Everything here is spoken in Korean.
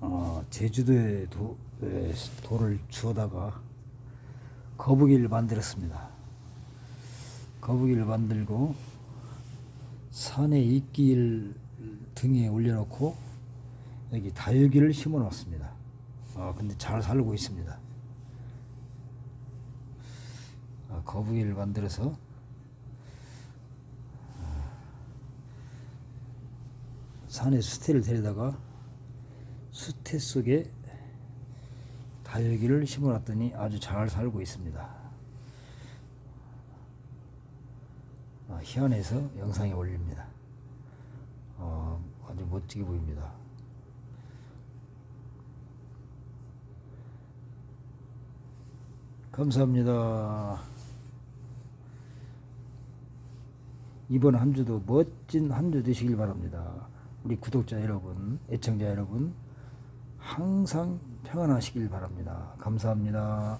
어, 제주도에 도, 에, 돌을 주워다가 거북이를 만들었습니다. 거북이를 만들고 산에 이끼를 등에 올려놓고 여기 다육이를 심어 놓습니다. 아, 근데 잘 살고 있습니다. 아, 거북이를 만들어서 산에 수태를 데려다가 수태 속에 다육이를 심어놨더니 아주 잘 살고 있습니다. 아, 희한해서 영상에 올립니다. 어, 아주 멋지게 보입니다. 감사합니다. 이번 한 주도 멋진 한 주 되시길 바랍니다. 우리 구독자 여러분, 애청자 여러분, 항상 평안하시길 바랍니다. 감사합니다.